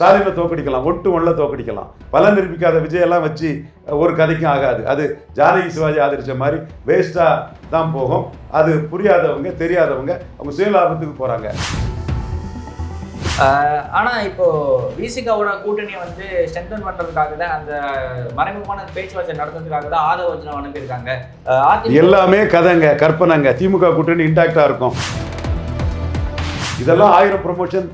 ஸ்டாலினை தோக்கடிக்கலாம் ஒட்டு ஒன்ல தோக்கடிக்கலாம் பலன் நிரூபிக்காத விஜயெல்லாம் வச்சு ஒரு கதைக்கும் ஆகாது. அது ஜானகி சிவாஜி ஆதரிச்ச மாதிரி வேஸ்ட்டாக தான் போகும். அது புரியாதவங்க தெரியாதவங்க அவங்க சுயலாபத்துக்கு போகிறாங்க ஆஹ் ஆனா இப்போ விசிகாவோட கூட்டணியை வந்து ஸ்ட்ரென்தன் பண்றதுக்காக தான் அந்த மறைமுகமான பேச்சுவார்த்தை நடத்துறதுக்காக தான் அர்ஜுனா அனுப்பியிருக்காங்க. எல்லாமே கதைங்க கற்பனைங்க. திமுக கூட்டணி இன்டாக்டாக இருக்கும். இதெல்லாம் ஆயிரம் ப்ரொமோஷன்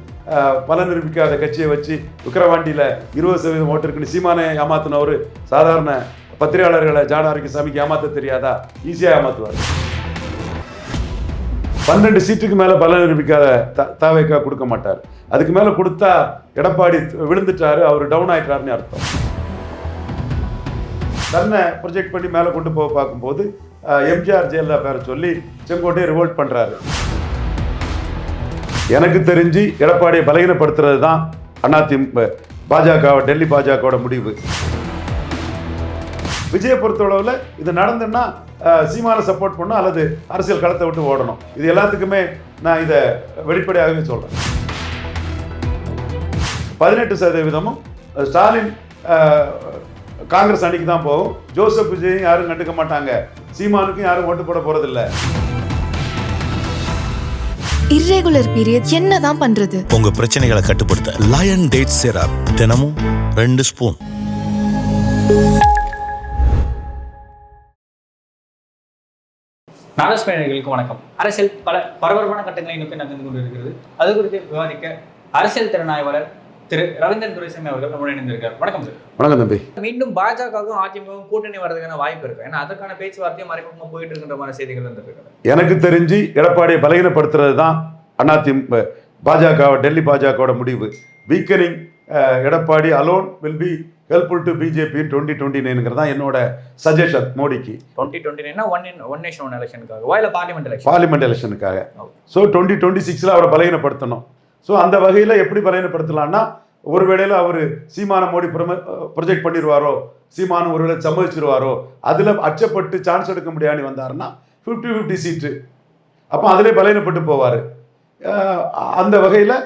பலன் நிரூபிக்காத கட்சியை வச்சு விக்கிரவாண்டியில் இருபது சதவீதம் ஓட்டு இருக்குன்னு சீமானை ஏமாத்தினவர். சாதாரண பத்திரிகையாளர்களை ஜானாரிக்கு சாமிக்கு ஏமாத்த தெரியாதா? ஈஸியாக ஏமாத்துவார். பன்னெண்டு சீட்டுக்கு மேலே பலன் நிரூபிக்காத த தாவைக்கா கொடுக்க மாட்டார். அதுக்கு மேலே கொடுத்தா எடப்பாடி விழுந்துட்டாரு அவர் டவுன் ஆயிட்டாருன்னு அர்த்தம். தன்னை ப்ரொஜெக்ட் பண்ணி மேலே கொண்டு போக பார்க்கும்போது எம்ஜிஆர் ஜெயலலிதா பேரை சொல்லி செங்கோட்டையை ரிவோல்ட் பண்ணுறாரு எனக்கு தெரிஞ்சு எடப்பாடியை பலகீனப்படுத்துறது தான் அண்ணாத்தி பாஜக டெல்லி பாஜகவோட முடிவு. விஜயை பொறுத்தளவில் இது நடந்துன்னா சீமானை சப்போர்ட் பண்ணும் அல்லது அரசியல் களத்தை விட்டு ஓடணும். இது எல்லாத்துக்குமே நான் இதை வெளிப்படையாகவே சொல்கிறேன் பதினெட்டு சதவீதமும் ஸ்டாலின் காங்கிரஸ் அணிக்கு தான் போகும். ஜோசப் விஜயும் யாரும் கண்டுக்க மாட்டாங்க. சீமானுக்கும் யாரும் ஓட்டு போட போகிறதில்லை இர்ரெகுலர் பீரியட் என்னதான் பண்றது? உங்க பிரச்சனைகளை கட்டுப்படுத்த லயன் டேட் சிரப் தினமும் ரெண்டு ஸ்பூன் வணக்கம். அரசியல் பல பரபரப்பான கட்டங்களை நோக்கி நகர்ந்து கொண்டிருக்கிறது. அது குறித்து விவாதிக்க அரசியல் திறனாய்வாளர் திரு ரவீந்திரன் துரைசாமி அவர்கள் நம்முடன் இணைந்திருக்கார் வணக்கம் சார் வணக்கம் தம்பி. மீண்டும் பாஜகவும் அதிமுகவும் கூட்டணி வர்றதுக்கான வாய்ப்பு இருக்கு. ஏன்னா அதற்கான பேச்சுவார்த்தையும் மறைமுகமா போயிட்டு இருக்கின்ற மாதிரி செய்திகள் இருந்திருக்கு எனக்கு தெரிஞ்சு எடப்பாடியை பலகீனப்படுத்துறது தான் அதிமுக பாஜக டெல்லி பாஜகவோட முடிவு. Weakening Edappadi alone will be helpful to BJP twenty twenty நைனுங்கிறது தான் என்னோட சஜஷன் மோடிக்கு. Twenty twenty one in one nation one எலெக்ஷனுக்காக இல்ல பார்லிமெண்ட் எலெக்ஷன் பார்லிமெண்ட் எலெக்ஷனுக்காக. ஸோ டுவெண்ட்டி டுவெண்ட்டி சிக்ஸில் அவரை பலகீனப்படுத்தணும். ஸோ அந்த வகையில் எப்படி பலகீனப்படுத்தலாம்னா ஒரு வேளையில் அவர் சீமான மோடி ப்ரொஜெக்ட் பண்ணிடுவாரோ சீமானம் ஒரு வேளை சம்மதிச்சிருவாரோ அதில் அச்சப்பட்டு சான்ஸ் எடுக்க முடியாதுன்னு வந்தாருன்னா ஃபிஃப்டி ஃபிஃப்டி சீட்டு அப்போ அதிலே பலகீனப்பட்டு போவார். அந்த வகையில்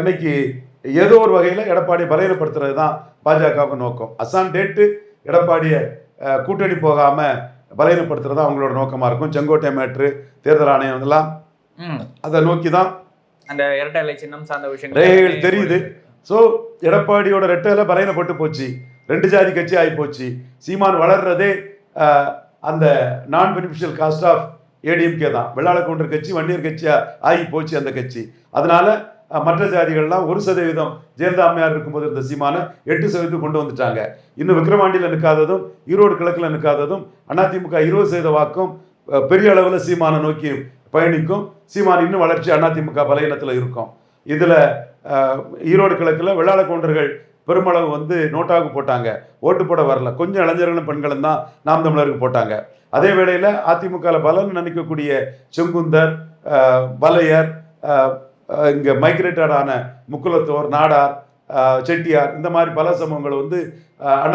இன்னைக்கு ஏதோ ஒரு வகையில் எடப்பாடியை பலகீனப்படுத்துறது தான் பாஜகவுக்கு நோக்கம். அசான் டேட்டு எடப்பாடியை கூட்டணி போகாமல் பலகீனப்படுத்துறது தான் அவங்களோட நோக்கமாக இருக்கும். செங்கோட்டை மேட்ரு தேர்தல் ஆணையம் இதெல்லாம் அதை நோக்கி தான் அந்த இரட்டை சின்னம் சார்ந்த விஷயங்கள். தெரியுது. ஸோ எடப்பாடியோட ரெட்டையில பலகீனப்பட்டு போச்சு. ரெண்டு ஜாதி கட்சி ஆகி போச்சு. சீமான் வளர்றதே அந்த நான் பெனிஃபிஷியல் காஸ்ட் ஆஃப் ஏடிஎம்கே தான். வெள்ளாள கவுண்டர் கட்சி வன்னியர் கட்சியா ஆகி போச்சு அந்த கட்சி. அதனால மற்ற ஜாதிகள்லாம் ஒரு சதவீதம் ஜெயலலிதா அம்மையார் இருக்கும்போது இருந்த சீமான எட்டு சதவீதம் கொண்டு வந்துட்டாங்க. இன்னும் விக்ரவாண்டியில் நிற்காததும் ஈரோடு கிழக்கில் நிற்காததும் அதிமுக இருபது சதவீத வாக்கும் பெரிய அளவில் சீமானை நோக்கி பயணிக்கும். சீமான் இன்னும் வளர்ச்சி அதிமுக பலையினத்தில் இருக்கும். இதில் ஈரோடு கிழக்கில் வெள்ளாள கவுண்டர்கள் பெருமளவு வந்து நோட்டாவுக்கு போட்டாங்க. ஓட்டு போட வரல. கொஞ்சம் இளைஞர்களும் பெண்களும் தான் நாம் தமிழருக்கு போட்டாங்க. அதே வேளையில் அதிமுகவில் பலன் நினைக்கக்கூடிய செங்குந்தர் வலையர் இங்கே மைக்ரேட்டடான முக்குலத்தோர் நாடார் செட்டியார் இந்த மாதிரி பல சமூகங்கள் வந்து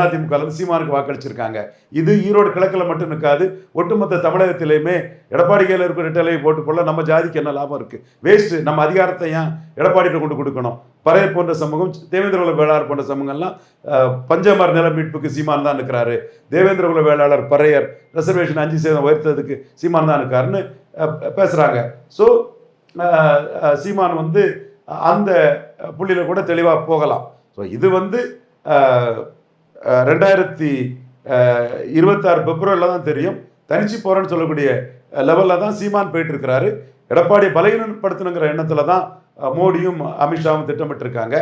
அதிமுக சீமானுக்கு வாக்களிச்சிருக்காங்க. இது ஈரோடு கிழக்கில் மட்டும் நிற்காது ஒட்டுமொத்த தமிழகத்திலையுமே எடப்பாடி கையில் இருக்கிற ரெட்டலையை போட்டு போல நம்ம ஜாதிக்கு என்ன லாபம் இருக்குது வேஸ்ட்டு நம்ம அதிகாரத்தை ஏன் எடப்பாடிகிட்ட கொண்டு கொடுக்கணும்? பறையர் போன்ற சமூகம் தேவேந்திரகுல வேளாளர் போன்ற சமூகம்லாம் பஞ்சமர் நில மீட்புக்கு சீமான் தான் இருக்கிறாரு தேவேந்திரகுல வேளாளர் பறையர் ரிசர்வேஷன் அஞ்சு சதவீதம் உயர்த்ததுக்கு சீமான் தான் இருக்காருன்னு பேசுகிறாங்க ஸோ சீமான் வந்து அந்த புள்ளியில் கூட தெளிவாக போகலாம். ஸோ இது வந்து ரெண்டாயிரத்தி இருபத்தாறு பிப்ரவரியில் தான் தெரியும். தனிச்சு போகிறேன்னு சொல்லக்கூடிய லெவலில் தான் சீமான் போயிட்டுருக்கிறாரு. எடப்பாடி பலகீனப்படுத்தணுங்கிற எண்ணத்தில் தான் மோடியும் அமித்ஷாவும் திட்டமிட்டிருக்காங்க.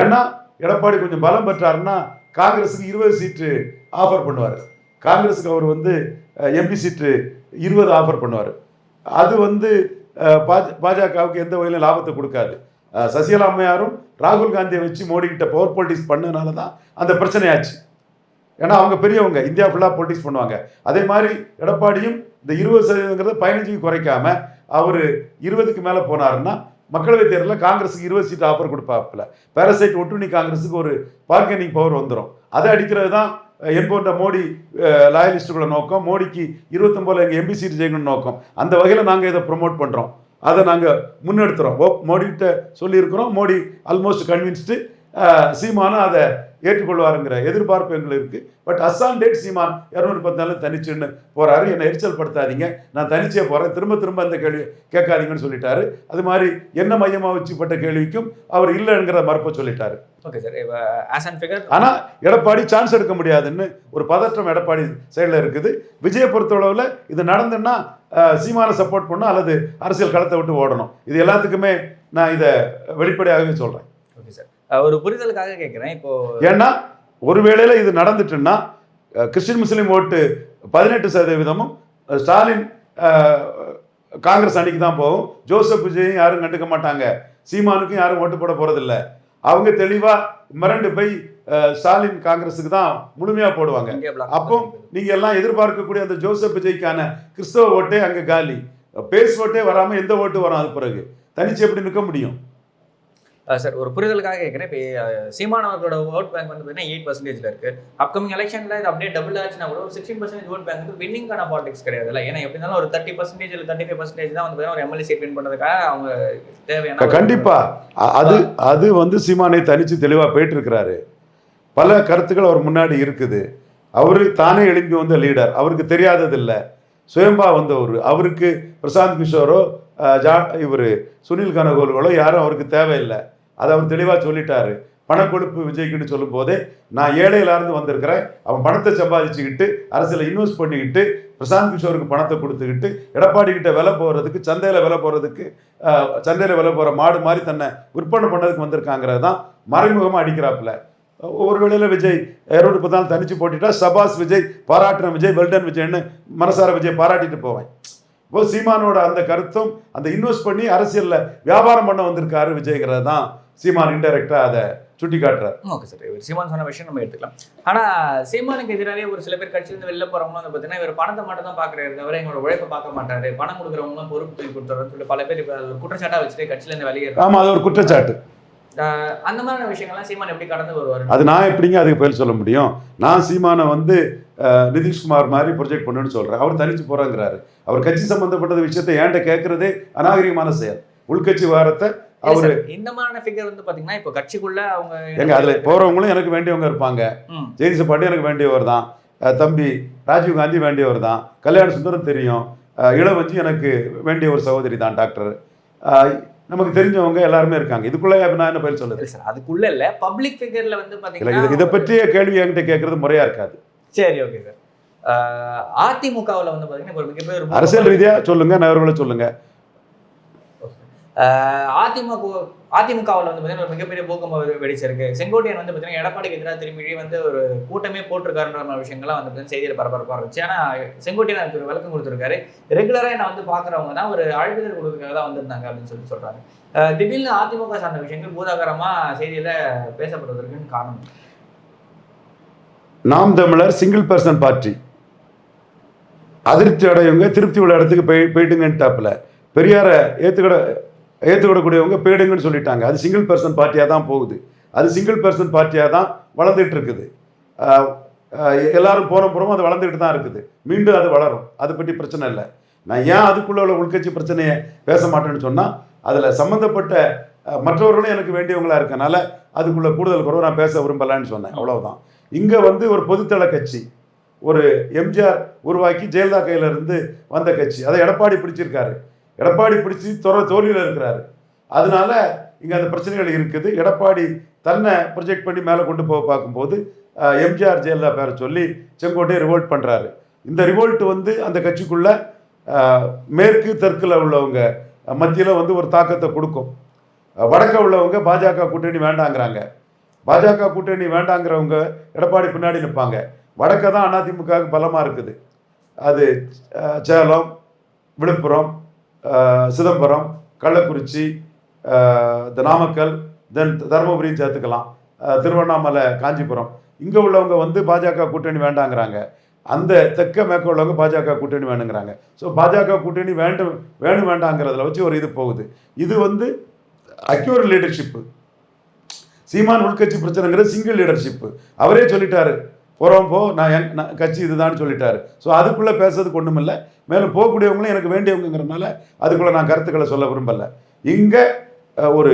ஏன்னா எடப்பாடி கொஞ்சம் பலம் பெற்றாருன்னா காங்கிரஸுக்கு இருபது சீட்டு ஆஃபர் பண்ணுவார். காங்கிரஸுக்கு அவர் வந்து எம்பி சீட்டு இருபது ஆஃபர் பண்ணுவார். அது வந்து பாஜ பாஜகவுக்கு எந்த வகையிலும் லாபத்தை கொடுக்காது. சசிகலா அம்மையாரும் ராகுல் காந்தியை வச்சு மோடி கிட்ட பவர் பாலிட்டிக்ஸ் பண்ணதுனால தான் அந்த பிரச்சனையாச்சு. ஏன்னா அவங்க பெரியவங்க இந்தியா ஃபுல்லாக பொலிட்டிக்ஸ் பண்ணுவாங்க. அதே மாதிரி எடப்பாடியும் இந்த இருபது சதவீதங்கிறத பதினஞ்சுக்கு குறைக்காம அவர் இருபதுக்கு மேலே போனாருன்னா மக்களவைத் தேர்தலில் காங்கிரஸுக்கு இருபது சீட் ஆஃபர் கொடுப்பாப்புல. பேரசைட் ஒட்டுணி காங்கிரஸுக்கு ஒரு பார்கெனிங் பவர் வந்துடும் அதை அடிக்கிறது தான் என்போன்ற மோடி லாயலிஸ்டுகளோட நோக்கம். மோடிக்கு இருபத்தொம்போதில் எங்கள் எம்பி சீட் ஜெயிக்கணும்னு நோக்கம். அந்த வகையில் நாங்கள் இதை ப்ரொமோட் பண்ணுறோம் அதை நாங்கள் முன்னெடுத்துறோம். ஓ மோடிகிட்ட சொல்லியிருக்கிறோம். மோடி ஆல்மோஸ்ட் கன்வின்ஸ்டு சீமானும் அதை ஏற்றுக்கொள்வாருங்கிற எதிர்பார்ப்பு எங்களுக்கு இருக்கு. பட் அஸ்ஸாம் டேட் சீமான் இரநூறு பத்தினாலும் தனிச்சுன்னு போறாரு. என்னை எரிச்சல் படுத்தாதீங்க. நான் தனிச்சே போறேன். திரும்ப திரும்ப அந்த கேள்வி கேட்காதீங்கன்னு சொல்லிட்டாரு. அது மாதிரி என்ன மையமா வச்சுப்பட்ட கேள்விக்கும் அவர் இல்லைங்கிற மறுப்பை சொல்லிட்டாரு. ஓகே சார் இப்போ ஆஸ் அண்ட் ஃபிகர் ஆனா எடப்பாடி சான்ஸ் எடுக்க முடியாதுன்னு ஒரு பதற்றம் எடப்பாடி சைடில் இருக்குது. விஜயை பொறுத்தளவில் இது நடந்துன்னா சீமானை சப்போர்ட் பண்ணும் அல்லது அரசியல் களத்தை விட்டு ஓடணும். இது எல்லாத்துக்குமே நான் இதை வெளிப்படையாகவே சொல்றேன். Okay sir. ஒரு புரிதலுக்காக கேட்குறேன் இப்போ ஏன்னா ஒருவேளையில இது நடந்துட்டுன்னா கிறிஸ்டின் முஸ்லீம் ஓட்டு பதினெட்டு சதவீதமும் ஸ்டாலின் காங்கிரஸ் அணிக்கு தான் போகும். ஜோசப் விஜயும் யாரும் கண்டுக்க மாட்டாங்க. சீமானுக்கும் யாரும் ஓட்டு போட போறதில்ல. அவங்க தெளிவா மிரண்டு போய் ஸ்டாலின் காங்கிரஸுக்கு தான் முழுமையா போடுவாங்க. அப்போ நீங்க எல்லாம் எதிர்பார்க்கக்கூடிய அந்த ஜோசப் விஜய்க்கான கிறிஸ்தவ ஓட்டே அங்க காலி. பேஸ் ஓட்டே வராம எந்த ஓட்டு வரும் அது பிறகு? தனிச்சு எப்படி நிற்க முடியும்? சார் ஒரு புரிதலுக்காக கேட்குறேன் இப்போ சீமான் அவர்களோட ஓட் பேங்க் வந்து பார்த்தீங்கன்னா எயிட் பர்சன்டேஜ்ல இருக்கு. அப்கமிங் எலெக்ஷன்ல இது அப்படியே டபுள் ஆச்சுன்னா கூட ஒரு சிக்ஸ்டீன் பர்சன்டேஜ் ஓட் பேங்க் வந்து வின்னிங்கான பாலிடிக்ஸ் கிடையாதுல்ல. ஏன்னா எப்படி இருந்தாலும் ஒரு தேர்ட்டி பர்சன்டேஜ் இல்லை தேர்ட்டி ஃபைவ் பர்சன்டேஜ் தான் வந்து ஒரு எம்எல்ஏ சீட் வின் பண்ணுறதுக்காக அவங்க தேவையான ஒரு- கண்டிப்பா. அ- அது அது வந்து சீமானை தனிச்சு தெளிவா போயிட்டு இருக்கிறாரு. பல கருத்துக்கள் அவர் முன்னாடி இருக்குது. அவரு தானே எழுப்பி வந்த லீடர் அவருக்கு தெரியாததில்லை. சுயம்பா வந்தவர். அவருக்கு பிரசாந்த் கிஷோரோ ஜா இவர் சுனில் கனகோல்களோ யாரும் அவருக்கு தேவையில்லை. அதை அவர் தெளிவாக சொல்லிட்டாரு. பணக்கொழுப்பு விஜய்க்குன்னு சொல்லும் போதே நான் ஏழையிலேருந்து வந்திருக்கிறேன். அவன் பணத்தை சம்பாதிச்சுக்கிட்டு அரசியல இன்வெஸ்ட் பண்ணிக்கிட்டு பிரசாந்த் கிஷோருக்கு பணத்தை கொடுத்துக்கிட்டு எடப்பாடி கிட்ட விலை போகிறதுக்கு சந்தையில் விலை போகிறதுக்கு சந்தையில் விலை போகிற மாடு மாதிரி தன்னை விற்பனை பண்ணதுக்கு வந்திருக்காங்கிறது தான் மறைமுகமாக அடிக்கிறாப்புல. ஒரு வேளையில் விஜய் இரநூறு பத்தாலும் தனிச்சு போட்டுட்டா சபாஸ் விஜய் பாராட்டின விஜய் வெல்டன் விஜய்னு மனசார விஜய் பாராட்டிட்டு போவேன் இப்போ சீமானோட அந்த கருத்தும் அந்த இன்வெஸ்ட் பண்ணி அரசியல்ல வியாபாரம் பண்ண வந்திருக்காரு விஜய்ங்கிறது தான் சீமான் இன்டெரக்டா அதை சுட்டி காட்டுறாரு ஓகே சார் இவர் சீமான் சொன்ன விஷயம் நம்ம எடுத்துக்கலாம். ஆனா சீமானுக்கு எதிராகவே ஒரு சில பேர் கட்சியிலிருந்து வெளில போறவங்களும் வந்து பார்த்தீங்கன்னா இவர் பணத்தை மட்டும் தான் பாக்குறாரு தவிர எங்களோட உழைப்பை பார்க்க மாட்டாரு. பணம் கொடுக்குறவங்களும் பொறுப்பு தூக்கி கொடுத்துறோம்னு சொல்லி பல பேர் இப்போ ஒரு குற்றச்சாட்டா வச்சுட்டு கட்சியில இருந்து வெளியேறாங்க ஆமா அது ஒரு குற்றச்சாட்டு. அந்த மாதிரியான விஷயங்கள்லாம் சீமான் எப்படி கடந்து வருவாரு அது நான் எப்படிங்க அதுக்கு பதில் சொல்ல முடியும்? நான் சீமானை வந்து நிதிஷ்குமார் மாதிரி ப்ரொஜெக்ட் பண்ணுன்னு சொல்றேன். அவர் தனிச்சு போறாங்கிறாரு. அவர் கட்சி சம்பந்தப்பட்ட விஷயத்தை ஏன்ட்ட கேட்கறதே அநாகரிகமான செயல். உள்கட்சி வாரத்தை அவரு இந்த மாதிரியான ஃபிகர் வந்து பாத்தீங்கன்னா இப்போ கட்சிக்குள்ள அவங்க எங்க அதுல போறவங்களும் எனக்கு வேண்டியவங்க இருப்பாங்க. ஜெயதிச பாட்டி எனக்கு வேண்டியவர் தான். தம்பி ராஜீவ் காந்தி வேண்டியவர் தான். கல்யாண சுந்தரம் தெரியும். இளவஞ்சி எனக்கு வேண்டிய ஒரு சகோதரி தான் டாக்டர். நமக்கு தெரிஞ்சவங்க எல்லாருமே இருக்காங்க. இதுக்குள்ள நான் என்ன பதில் சொல்லுது சார் அதுக்குள்ள இல்ல. பப்ளிக் ஃபிகர்ல வந்து இல்லை இதை பாத்தீங்கன்னா இதை பற்றிய கேள்வி என்கிட்ட கேட்கறது முறையா இருக்காது. சரி ஓகே சார் அதிமுகவுல வந்து ஒரு அரசியல் ரீதியா சொல்லுங்க நகர்வுகளை சொல்லுங்க. அதிமுக அதிமுகவில் வந்து பார்த்தீங்கன்னா ஒரு மிகப்பெரிய பூகம்பம் வெடிச்சிருக்கு. செங்கோட்டையன் வந்து பார்த்தீங்கன்னா எடப்பாடிக்கு எதிராக திரும்பி வந்து ஒரு கூட்டமே போட்டிருக்காருன்ற மாதிரி விஷயங்கள்லாம் வந்து பார்த்தீங்கன்னா செய்தியில் பரபரப்பாக இருந்துச்சு. ஆனால் செங்கோட்டையன் அதுக்கு ஒரு விளக்கம் கொடுத்துருக்காரு. ரெகுலராக நான் வந்து பார்க்குறவங்க தான் ஒரு அழைப்புதல் கொடுக்குறதுக்காக தான் வந்திருந்தாங்க அப்படின்னு சொல்லி சொல்கிறாங்க திடீர்னு அதிமுக சார்ந்த விஷயங்கள் பூதாகரமாக செய்தியில் பேசப்படுவதற்குன்னு காரணம். நாம் தமிழர் சிங்கிள் பர்சன் பார்ட்டி அதிருப்தி அடையவங்க திருப்தி உள்ள இடத்துக்கு போய் போயிட்டுங்கன்ட்டாப்புல. பெரியாரை ஏற்றுக்கிட ஏற்றுக்கிடக்கூடியவங்க போயிடுங்கன்னு சொல்லிட்டாங்க. அது சிங்கிள் பர்சன் பார்ட்டியாக தான் போகுது. அது சிங்கிள் பர்சன் பார்ட்டியாக தான் வளர்ந்துட்டு இருக்குது. எல்லாரும் போன புறமும் அது வளர்ந்துக்கிட்டு தான் இருக்குது. மீண்டும் அது வளரும். அதை பற்றி பிரச்சனை இல்லை. நான் ஏன் அதுக்குள்ள உள்ள உள்கட்சி பிரச்சனையை பேச மாட்டேன்னு சொன்னால் அதில் சம்மந்தப்பட்ட மற்றவர்களும் எனக்கு வேண்டியவங்களாக இருக்கனால அதுக்குள்ளே கூடுதல் குறவு நான் பேச விரும்பலான்னு சொன்னேன். அவ்வளோதான் இங்கே வந்து ஒரு பொதுத்தள கட்சி ஒரு எம்ஜிஆர் உருவாக்கி ஜெயலலிதா கையிலிருந்து வந்த கட்சி. அதை எடப்பாடி பிடிச்சிருக்காரு. எடப்பாடி பிடிச்சி தொர தோல்வியில் இருக்கிறாரு. அதனால இங்கே அந்த பிரச்சனைகள் இருக்குது. எடப்பாடி தன்னை ப்ரொஜெக்ட் பண்ணி மேலே கொண்டு போக பார்க்கும்போது எம்ஜிஆர் ஜெயலலிதா பேரை சொல்லி செங்கோட்டையை ரிவோல்ட் பண்ணுறாரு இந்த ரிவோல்ட் வந்து அந்த கட்சிக்குள்ள மேற்கு தெற்கில் உள்ளவங்க மத்தியில் வந்து ஒரு தாக்கத்தை கொடுக்கும். வடக்க உள்ளவங்க பாஜக கூட்டணி வேண்டாங்கிறாங்க. பாஜக கூட்டணி வேண்டாங்கிறவங்க எடப்பாடி பின்னாடி நிற்பாங்க. வடக்க தான் அதிமுகவுக்கு பலமாக இருக்குது. அது சேலம் விழுப்புரம் சிதம்பரம் கள்ளக்குறிச்சி இந்த நாமக்கல் தென் தருமபுரியும் சேர்த்துக்கலாம். திருவண்ணாமலை காஞ்சிபுரம். இங்கே உள்ளவங்க வந்து பாஜக கூட்டணி வேண்டாங்கிறாங்க. அந்த தெற்க மேற்க உள்ளவங்க பாஜக கூட்டணி வேணுங்கிறாங்க. ஸோ பாஜக கூட்டணி வேண்டும் வேணும் வேண்டாங்கிறதுல வச்சு ஒரு இது போகுது. இது வந்து அக்யூர் லீடர்ஷிப்பு சீமான் உள்கட்சி பிரச்சனைங்கிறது சிங்கிள் லீடர்ஷிப்பு அவரே சொல்லிட்டாரு. போகிறோம் போ நான் என் நான் கட்சி இதுதான்னு சொல்லிட்டாரு. ஸோ அதுக்குள்ளே பேசுறதுக்கு ஒன்றும் இல்லை மேலும் போகக்கூடியவங்களும் எனக்கு வேண்டியவங்கிறனால அதுக்குள்ளே நான் கருத்துக்களை சொல்ல விரும்பலை. இங்கே ஒரு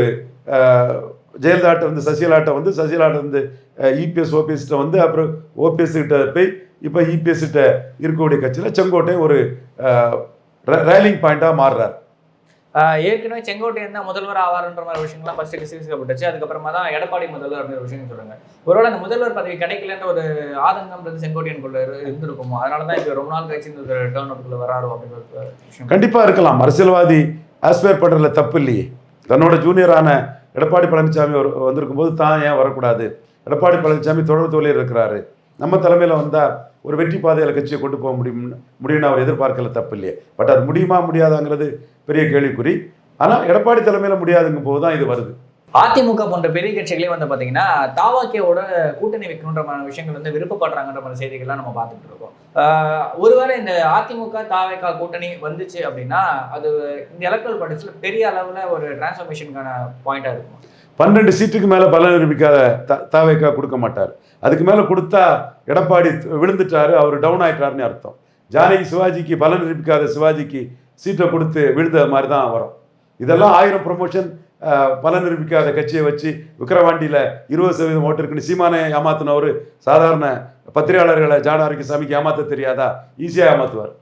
ஜெயலலிதாட்ட வந்து சசிகலாட்ட வந்து சசிகலாட்ட வந்து இபிஎஸ் ஓபிஎஸ்கிட்ட வந்து அப்புறம் ஓபிஎஸ் கிட்ட போய் இப்போ இபிஎஸ்கிட்ட இருக்கக்கூடிய கட்சியில் செங்கோட்டை ஒரு ரேலிங் பாயிண்ட்டாக மாறுறார். ஏற்கனவே செங்கோட்டையன் தான் முதல்வர் ஆவார்ன்ற மாதிரி விஷயங்கள்லாம் ஃபர்ஸ்ட் கிசிக்கப்பட்டுச்சு அதுக்கப்புறமா தான் எடப்பாடி முதல்வர் அப்படின்ற விஷயம் சொல்றாங்க. ஒருவேளை அந்த முதல்வர் பதவி கிடைக்கலன்ற ஒரு ஆதங்கம்ன்றது செங்கோட்டையனுக்குள்ள இருந்திருக்குமோ? அதனால தான் இப்போ ரொம்ப நாள் கழிச்சு இந்த டேர்ன் அப்புக்குள்ள வராரோ அப்படின்ற கண்டிப்பாக இருக்கலாம். அரசியல்வாதி ஆஸ்பயர் பண்ணுறதுல தப்பு இல்லையே. தன்னோட ஜூனியரான எடப்பாடி பழனிசாமி ஒரு வந்திருக்கும் போது தான் ஏன் வரக்கூடாது? எடப்பாடி பழனிசாமி தொடர் தோழியர் இருக்கிறாரு. நம்ம தலைமையில் வந்தால் ஒரு வெற்றி பாதையில் கட்சியை கொண்டு போக முடியும் முடியும்னு அவர் எதிர்பார்க்கல தப்பு இல்லையே. பட் அது முடியுமா முடியாதாங்கிறது பெரிய கேள்விக்குறி. ஆனால் எடப்பாடி தலைமையில் முடியாதுங்கும் போது தான் இது வருது. அதிமுக போன்ற பெரிய கட்சிகளே வந்து பாத்தீங்கன்னா தாவாக்கியோட கூட்டணி வைக்கணுன்ற விஷயங்கள் வந்து விருப்பப்படுறாங்கன்ற மாதிரி செய்திகள்லாம் நம்ம பார்த்துட்டு இருக்கோம். ஒருவேளை இந்த அதிமுக தாவேக்கா கூட்டணி வந்துச்சு அப்படின்னா அது இந்த எலக்ட்ரல் பாலிட்டிக்ஸ்ல பெரிய அளவுல ஒரு டிரான்ஸ்ஃபர்மேஷனுக்கான பாயிண்டா இருக்கும். பன்னெண்டு சீட்டுக்கு மேலே பலன் நிரூபிக்காத தாவேக்கா கொடுக்க மாட்டார். அதுக்கு மேலே கொடுத்தா எடப்பாடி விழுந்துட்டாரு அவர் டவுன் ஆயிட்டாருன்னு அர்த்தம். ஜானகி சிவாஜிக்கு பலன் நிரூபிக்காத சிவாஜிக்கு சீட்டை கொடுத்து விழுந்த மாதிரி தான் வரும். இதெல்லாம் ஆயிரம் ப்ரொமோஷன் பலன் நிரூபிக்காத கட்சியை வச்சு விக்கிரவாண்டியில் இருபது சதவீதம் ஓட்டு இருக்குன்னு சீமானை ஏமாத்தினவர் சாதாரண பத்திரிகையாளர்களை ஜான ஆரோக்கியசாமிக்கு ஏமாத்த தெரியாதா? ஈஸியாக ஏமாத்துவார்.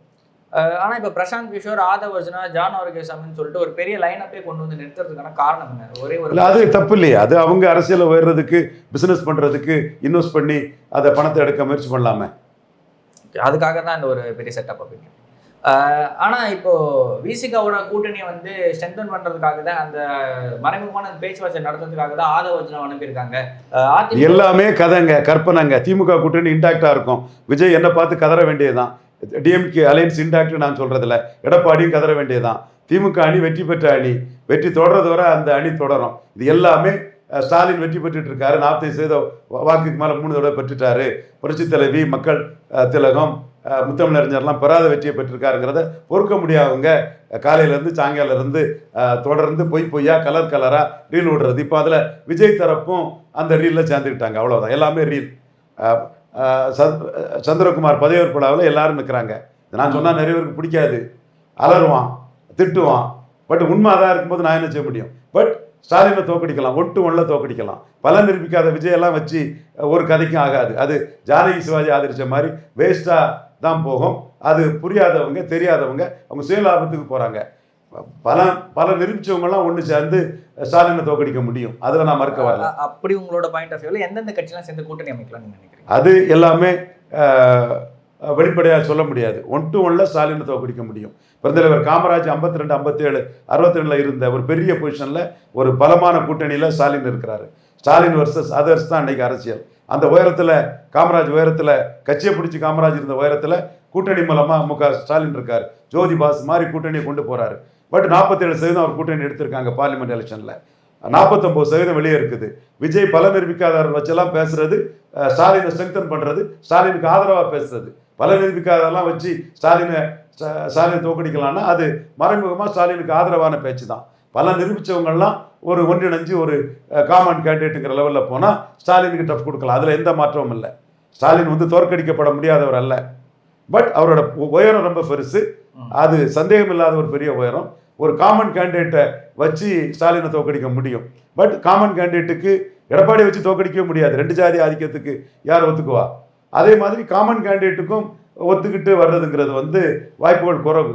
ஆஹ் ஆனா இப்ப பிரசாந்த் கிஷோர் ஆதவ் அர்ஜுனா ஜான் ஆரோக்கியசாமின்னு சொல்லிட்டு ஒரு பெரிய லைனப்பே கொண்டு வந்து நிறுத்துறதுக்கான காரணம் என்ன? ஒரே ஒரு இல்லை அது தப்பு இல்லையே. அது அவங்க அரசியலில் உயர்றதுக்கு பிஸ்னஸ் பண்ணுறதுக்கு இன்வெஸ்ட் பண்ணி அதை பணத்தை எடுக்க முயற்சி பண்ணலாமே. அதுக்காக தான் இந்த ஒரு பெரிய செட்டப் அப்படின்னு. ஆனால் இப்போது இப்போ விசிகாவோட கூட்டணியை வந்து ஸ்ட்ரென்தன் பண்றதுக்காக தான் அந்த மறைமுகமான பேச்சுவார்த்தை நடத்துறதுக்காக தான் ஆதவ அர்ஜுனா அனுப்பியிருக்காங்க. எல்லாமே கதைங்க கற்பனைங்க. திமுக கூட்டணி இன்டாக்டா இருக்கும். விஜய் என்னை பார்த்து கதற வேண்டியதுதான். டிஎம்கே அலையன்ஸ் இன்டாக்ட் நான் சொல்றதில்ல. எடப்பாடியும் கதற வேண்டியதுதான். திமுக அணி வெற்றி பெற்ற அணி. வெற்றி தொடர்றது வரை அந்த அணி தொடரும். இது எல்லாமே ஸ்டாலின் வெற்றி பெற்றுட்டு இருக்காரு. நாற்பது சதவீத வாக்குக்கு மேலே மூணு தடவை பெற்றுட்டாரு. புரட்சி தலைவி மக்கள் திலகம் முத்தமிழறிஞர்லாம் பெறாத வெற்றியை பெற்றிருக்காருங்கிறத பொறுக்க முடியாதவங்க காலையிலேருந்து சாயங்காலிருந்து தொடர்ந்து பொய் பொய்யா கலர் கலராக ரீல் விடுறது. இப்போ அதில் விஜய் தரப்பும் அந்த ரீலில் சேர்ந்துக்கிட்டாங்க அவ்வளோதான் எல்லாமே ரீல் சந்திரகுமார் பதவியேற்பு விழாவில் எல்லாரும் நிற்கிறாங்க நான் சொன்னால் நிறைய பேருக்கு பிடிக்காது. அலறுவான் திட்டுவான். பட் உண்மை அதான் இருக்கும்போது நான் என்ன செய்ய முடியும்? பட் ஸ்டாலினை தோக்கடிக்கலாம். ஒட்டு ஒன்றில் தோக்கடிக்கலாம். பலன் நிரூபிக்காத விஜயெல்லாம் வச்சு ஒரு கதைக்கும் ஆகாது. அது ஜானகி சிவாஜி ஆதரிச்ச மாதிரி வேஸ்ட்டாக தான் போகும். அது புரியாதவங்க தெரியாதவங்க அவங்க சுயலாபத்துக்கு போகிறாங்க பல பல நிரூபிச்சவங்கலாம் ஒன்று சேர்ந்து ஸ்டாலினை தோக்கடிக்க முடியும். அதில் நான் மறுக்க வரல. அப்படி உங்களோட பாயிண்ட் ஆஃப் வியூல எந்தெந்த கட்சிலாம் சேர்ந்து கூட்டணி அமைக்கலாம் நீங்க நினைக்கிறீங்க? அது எல்லாமே வெளிப்படையாக சொல்ல முடியாது. ஒன் டு ஒன்ல ஸ்டாலினை தோக்கடிக்க முடியும். பெருந்தலைவர் காமராஜ் ஐம்பத்தி ரெண்டு ஐம்பத்தேழு அறுபத்தி ரெண்டில் இருந்த ஒரு பெரிய பொசிஷனில் ஒரு பலமான கூட்டணியில் ஸ்டாலின் இருக்கிறாரு. ஸ்டாலின் வர்சஸ் அதர்ஸ் தான் அன்னைக்கு அரசியல். அந்த உயரத்தில் காமராஜ் உயரத்தில் கட்சியை பிடிச்சி காமராஜ் இருந்த உயரத்தில் கூட்டணி மூலமாக மு க ஸ்டாலின் இருக்கார். ஜோதி பாஸ் மாதிரி கூட்டணியை கொண்டு போகிறாரு பட் நாற்பத்தேழு சதவீதம் அவர் கூட்டணி எடுத்திருக்காங்க பார்லிமெண்ட் எலெக்ஷனில். நாற்பத்தொம்பது சதவீதம் வெளியே இருக்குது. விஜய் பல நிரூபிக்காதவர் வச்செல்லாம் பேசுறது ஸ்டாலினை ஸ்ட்ரெங்தன் பண்ணுறது ஸ்டாலினுக்கு ஆதரவாக பேசுறது. பல நிரூபிக்காதெல்லாம் வச்சு ஸ்டாலினை ஸ்டாலினை தோக்கடிக்கலாம்னா அது மறைமுகமாக ஸ்டாலினுக்கு ஆதரவான பேச்சு தான் பல நிரூபித்தவங்கெல்லாம் ஒரு ஒன்றிணைஞ்சு ஒரு காமன் கேண்டிடேட்டுங்கிற லெவலில் போனால் ஸ்டாலினுக்கு டஃப் கொடுக்கலாம். அதில் எந்த மாற்றமும் இல்லை. ஸ்டாலின் வந்து தோற்கடிக்கப்பட முடியாதவர் அல்ல. பட் அவரோட உயரம் ரொம்ப பெருசு. அது சந்தேகம் இல்லாத ஒரு பெரிய உயரம். ஒரு காமன் கேண்டிடேட்டை வச்சு ஸ்டாலினை தோக்கடிக்க முடியும். பட் காமன் கேண்டிடேட்டுக்கு எடப்பாடி வச்சு தோக்கடிக்கவே முடியாது. ரெண்டு ஜாதி ஆதிக்கத்துக்கு யார் ஒத்துக்குவா? அதே மாதிரி காமன் கேண்டிடேட்டுக்கும் ஒத்துக்கிட்டு வர்றதுங்கிறது வந்து வாய்ப்புகள் குறைவு.